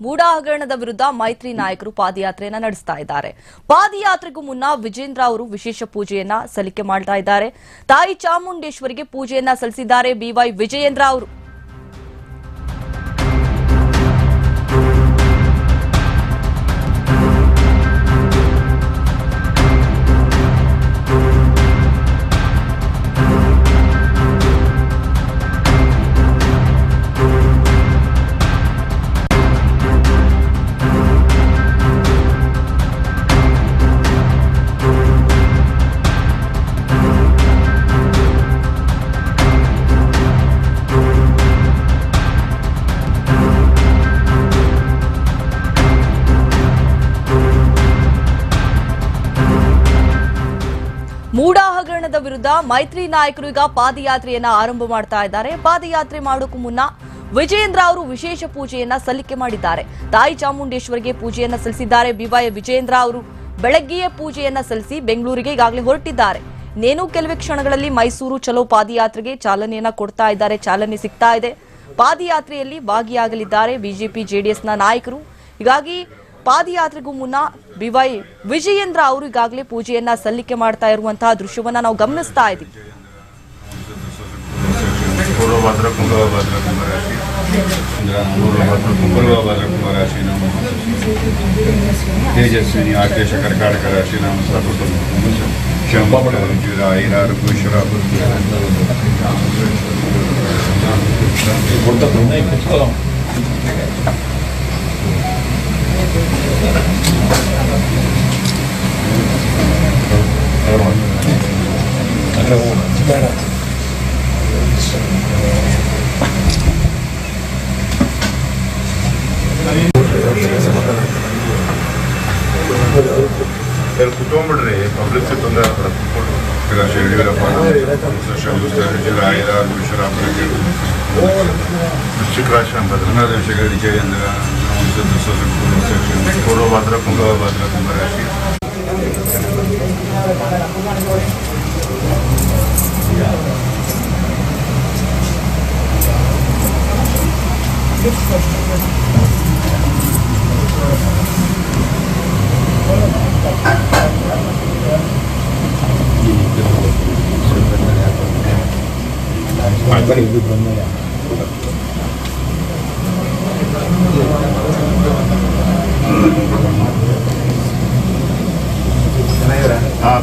ಮೂಡ ಹಗರಣದ ವಿರುದ್ಧ ಮೈತ್ರಿ ನಾಯಕರು ಪಾದಯಾತ್ರೆಯನ್ನ ನಡೆಸ್ತಾ ಇದ್ದಾರೆ. ಪಾದಯಾತ್ರೆಗೂ ಮುನ್ನ ವಿಜೇಂದ್ರ ಅವರು ವಿಶೇಷ ಪೂಜೆಯನ್ನ ಸಲ್ಲಿಕೆ ಮಾಡ್ತಾ ಇದ್ದಾರೆ. ತಾಯಿ ಚಾಮುಂಡೇಶ್ವರಿಗೆ ಪೂಜೆಯನ್ನ ಸಲ್ಲಿಸಿದ್ದಾರೆ. ಬಿವೈ ವಿಜಯೇಂದ್ರ ಅವರು. ಮೂಡ ಹಗರಣದ ವಿರುದ್ಧ ಮೈತ್ರಿ ನಾಯಕರು ಈಗ ಪಾದಯಾತ್ರೆಯನ್ನ ಆರಂಭ ಮಾಡ್ತಾ ಇದ್ದಾರೆ. ಪಾದಯಾತ್ರೆ ಮಾಡೋಕ್ಕೂ ಮುನ್ನ ವಿಜಯೇಂದ್ರ ಅವರು ವಿಶೇಷ ಪೂಜೆಯನ್ನ ಸಲ್ಲಿಕೆ ಮಾಡಿದ್ದಾರೆ. ತಾಯಿ ಚಾಮುಂಡೇಶ್ವರಿಗೆ ಪೂಜೆಯನ್ನ ಸಲ್ಲಿಸಿದ್ದಾರೆ. ಬಿವೈ ವಿಜಯೇಂದ್ರ ಅವರು ಬೆಳಗ್ಗೆಯೇ ಪೂಜೆಯನ್ನ ಸಲ್ಲಿಸಿ ಬೆಂಗಳೂರಿಗೆ ಈಗಾಗಲೇ ಹೊರಟಿದ್ದಾರೆ. ಇನ್ನೇನು ಕೆಲವೇ ಕ್ಷಣಗಳಲ್ಲಿ ಮೈಸೂರು ಚಲೋ ಪಾದಯಾತ್ರೆಗೆ ಚಾಲನೆಯನ್ನ ಕೊಡ್ತಾ ಇದ್ದಾರೆ. ಚಾಲನೆ ಸಿಗ್ತಾ ಇದೆ. ಪಾದಯಾತ್ರೆಯಲ್ಲಿ ಭಾಗಿಯಾಗಲಿದ್ದಾರೆ. ಬಿಜೆಪಿ, ಜೆಡಿಎಸ್ನ ನಾಯಕರು. ಹೀಗಾಗಿ ಪಾದಯಾತ್ರೆಗೂ ಮುನ್ನ ಬಿವೈ ವಿಜಯೇಂದ್ರ ಅವರು ಈಗಾಗಲೇ ಪೂಜೆಯನ್ನ ಸಲ್ಲಿಕೆ ಮಾಡ್ತಾ ಇರುವಂತಹ ದೃಶ್ಯವನ್ನ ನಾವು ಗಮನಿಸ್ತಾ ಇದ್ದೀವಿ ಭದ್ರ ಕುಂಭ ಭದ್ರ ಕುಂಭರಾಶಿ ಪೂರ್ವ ಭದ್ರ ಕುಂಭ ಭದ್ರ ಕುಂಭರಾಶಿ ನಮ್ಮ ತೇಜಸ್ವಿನಿ ಆದೇಶ ಕರ್ಕಾಟಕ ರಾಶಿ ನಮ್ಮ ಸತತ ಶಂಭರ ಐರಾರು ಕುಶರ ಕುತ್ಕೊಂಡ್ಬಿಡ್ರಿ ಪಬ್ಲಿಕ್ ತೊಂದರೆ ಆಗ್ತದೆ ರಾಶಿ ಯಡಿಯೂರಪ್ಪ ಶಂಭರ ಐರಾರು ಕುಶರ ವೃಶ್ಚಿಕ ರಾಶಿ ಅಂತ ಧನಾದೇಶಗಳ ವಿಜಯೇಂದ್ರ ಪೂರ್ವ ಭದ್ರ ಕುಂಭ ಭದ್ರ ಕುಂಭರಾಶಿ Agora eu vi ah